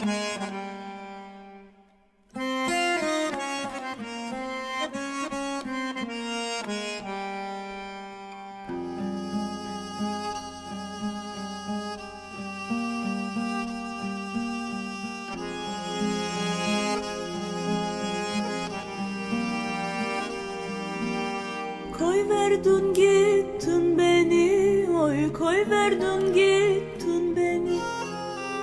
Koy verdun gittin beni oy koy verdun gittin.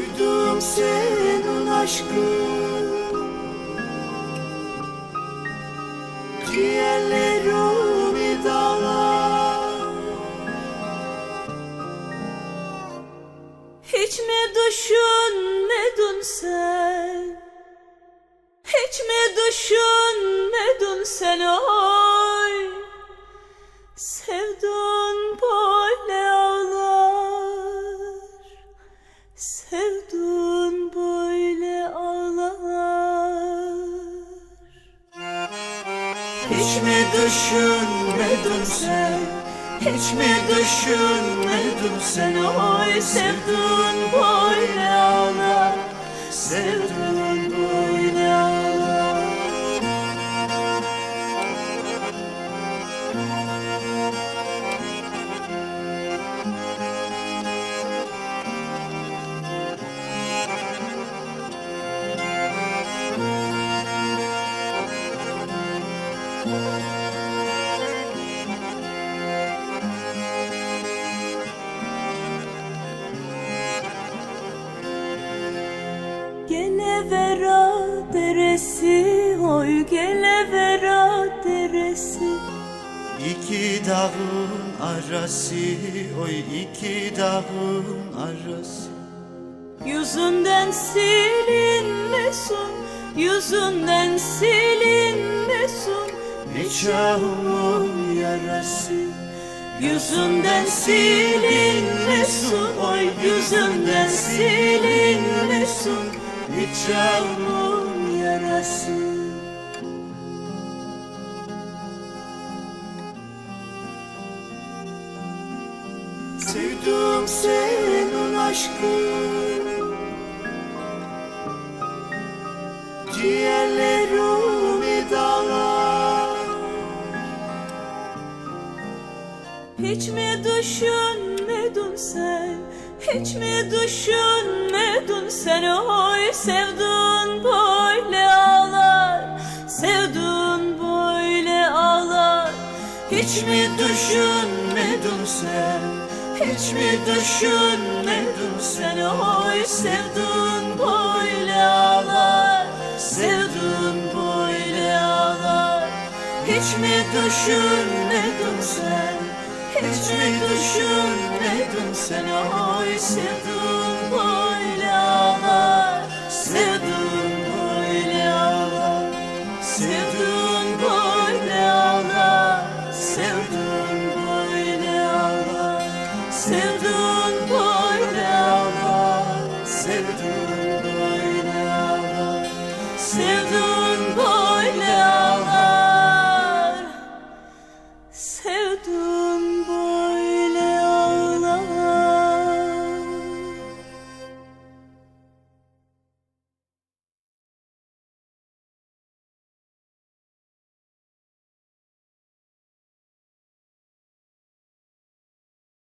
Sevdim senin aşkın. Ciğerlerimi dağlar Hiç mi düşünmedin sen? Hiç mi düşünmedin sen? Oy Sevdun böyle Hiç mi düşünmedin sen? Hiç mi düşünmedin sen? Oy sevdun böyle Gele vera deresi Oy gele vera deresi. İki dağın arası Oy iki dağın arası. Yüzünden silinmesin Yüzünden silinmesin. Nikahımın yarası. Yüzünden silinmesin Oy yüzünden silinmesin Nikahımın yarası. Sevdim senin aşkın Ciğerlerimi dağlar. Hiç mi düşünmedin sen? Hiç mi düşünmedin sen? Oy sevdun böyle ağlar Sevdun böyle ağlar. Hiç mi düşünmedin sen Hiç mi düşünmedin sen? Oy sevdun böyle ağlar Sevdin böyle ağlar. Hiç mi düşünmedin sen Hiç mi düşünmedin sen? Oy sevdin böyle seu tu